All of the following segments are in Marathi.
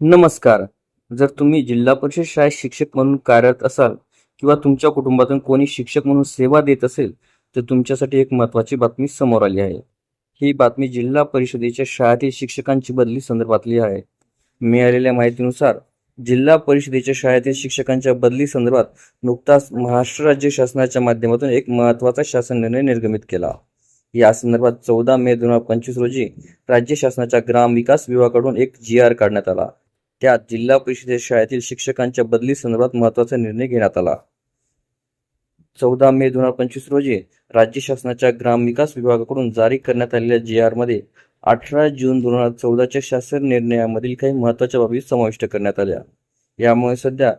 नमस्कार. जर तुम्ही जिल्हा परिषद शाळेत शिक्षक म्हणून कार्यरत असाल किंवा तुमच्या कुटुंबातून कोणी शिक्षक म्हणून सेवा देत असेल तर तुमच्यासाठी एक महत्त्वाची बातमी समोर आली आहे. ही बातमी जिल्हा परिषदेच्या शाळेतील शिक्षकांची बदली संदर्भातली आहे. मिळालेल्या माहितीनुसार जिल्हा परिषदेच्या शाळेतील शिक्षकांच्या बदली संदर्भात नुकताच महाराष्ट्र राज्य शासनाच्या माध्यमातून एक महत्त्वाचा शासन निर्णय निर्गमित केला. या संदर्भात चौदा मे दोन हजार पंचवीस रोजी राज्य शासनाच्या ग्राम विकास विभागाकडून एक जी आर काढण्यात आला. त्यात जिल्हा परिषदेत शाळेतील शिक्षकांच्या बदली संदर्भात महत्त्वाचा निर्णय घेण्यात आला. चौदा मे दोन हजार पंचवीस रोजी राज्य शासनाच्या ग्राम विकास विभागाकडून जारी करण्यात आलेल्या जी आरमध्ये अठरा जून दोन हजार चौदाच्या शासन निर्णयामधील काही महत्त्वाच्या बाबी समाविष्ट करण्यात आल्या. यामुळे सध्या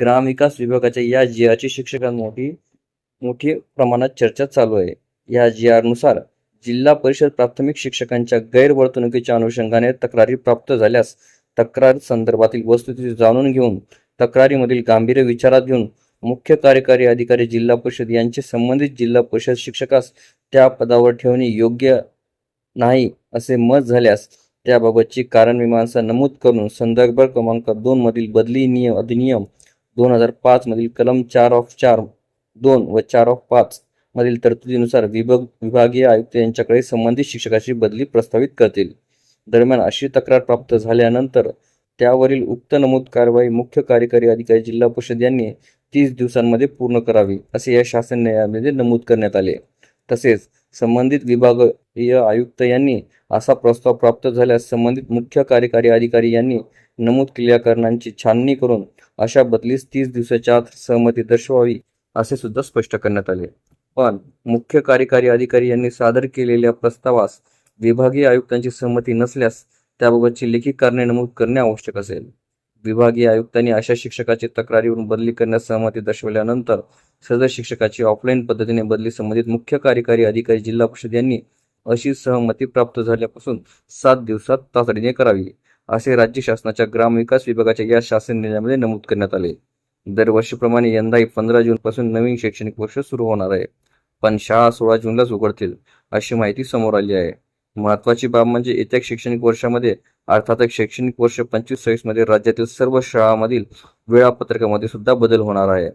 ग्राम विकास विभागाच्या या जी आरची शिक्षकांमोठी मोठी प्रमाणात चर्चा चालू आहे. या जी आरनुसार जिल्हा परिषद प्राथमिक शिक्षकांच्या गैरवर्तणुकीच्या अनुषंगाने तक्रारी प्राप्त झाल्यास तक्रार संदर्भातील वस्तुस्थिती जाणून घेऊन तक्रारीमधील गांभीर्य विचारात घेऊन मुख्य कार्यकारी अधिकारी जिल्हा परिषद यांचे संबंधित जिल्हा परिषद शिक्षकास त्या पदावर ठेवणे योग्य नाही असे मत झाल्यास त्याबाबतची कारणमीमांसा नमूद करून संदर्भ क्रमांक दोन मधील बदली नियम अधिनियम दोन हजार पाच मधील कलम चार ऑफ चार दोन व चार ऑफ पाच मधील तरतुदीनुसार विभाग विभागीय आयुक्त यांच्याकडे संबंधित शिक्षकाची बदली प्रस्तावित करतील. दरम्यान अशी तक्रार प्राप्त झाल्यानंतर त्यावरील उक्त नमूद कारवाई मुख्य कार्यकारी अधिकारी जिल्हा परिषद यांनी तीस दिवसांमध्ये पूर्ण करावी असे या शासन न्यायालयामध्ये नमूद करण्यात आले. तसेच संबंधित विभागीय आयुक्त यांनी असा प्रस्ताव प्राप्त झाल्यास संबंधित मुख्य कार्यकारी अधिकारी यांनी नमूद केलेल्या कारणांची छाननी करून अशा बदलीस तीस दिवसाच्या आत सहमती दर्शवावी असे सुद्धा स्पष्ट करण्यात आले. पण मुख्य कार्यकारी अधिकारी यांनी सादर केलेल्या प्रस्तावास विभागीय आयुक्तांची सहमती नसल्यास त्याबाबतची लेखी कारणे नमूद करणे आवश्यक असेल. विभागीय आयुक्तांनी अशा शिक्षकाची तक्रारीवरून बदली करण्यास सहमती दर्शवल्यानंतर सदर शिक्षकाची ऑफलाईन पद्धतीने बदली संबंधित मुख्य कार्यकारी अधिकारी जिल्हा परिषद यांनी अशी सहमती प्राप्त झाल्यापासून सात दिवसात तातडीने करावी असे राज्य शासनाच्या ग्रामविकास विभागाच्या या शासन निर्णयामध्ये नमूद करण्यात आले. दरवर्षीप्रमाणे यंदाही पंधरा जून पासून नवीन शैक्षणिक वर्ष सुरू होणार आहे. पण शाळा सोळा जूनलाच उघडतील अशी माहिती समोर आली आहे. महत्वाची बाब म्हणजे येत्या शैक्षणिक वर्षामध्ये अर्थातच शैक्षणिक वर्ष पंचवीस सव्वीसमध्ये राज्यातील सर्व शाळांमधील वेळापत्रकामध्ये सुद्धा बदल होणार आहे.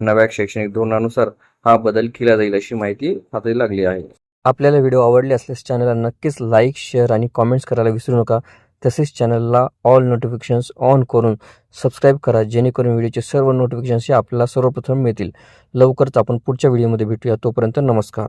नव्या शैक्षणिक धोरणानुसार हा बदल केला जाईल अशी माहिती हाती लागली आहे. आपल्याला व्हिडिओ आवडले असल्यास चॅनलला नक्कीच लाईक शेअर आणि कॉमेंट्स करायला विसरू नका. तसेच चॅनलला ऑल नोटिफिकेशन्स ऑन करून सबस्क्राईब करा जेणेकरून व्हिडिओचे सर्व नोटिफिकेशन्स हे आपल्याला सर्वप्रथम मिळतील. लवकरच आपण पुढच्या व्हिडिओमध्ये भेटूया. तोपर्यंत नमस्कार.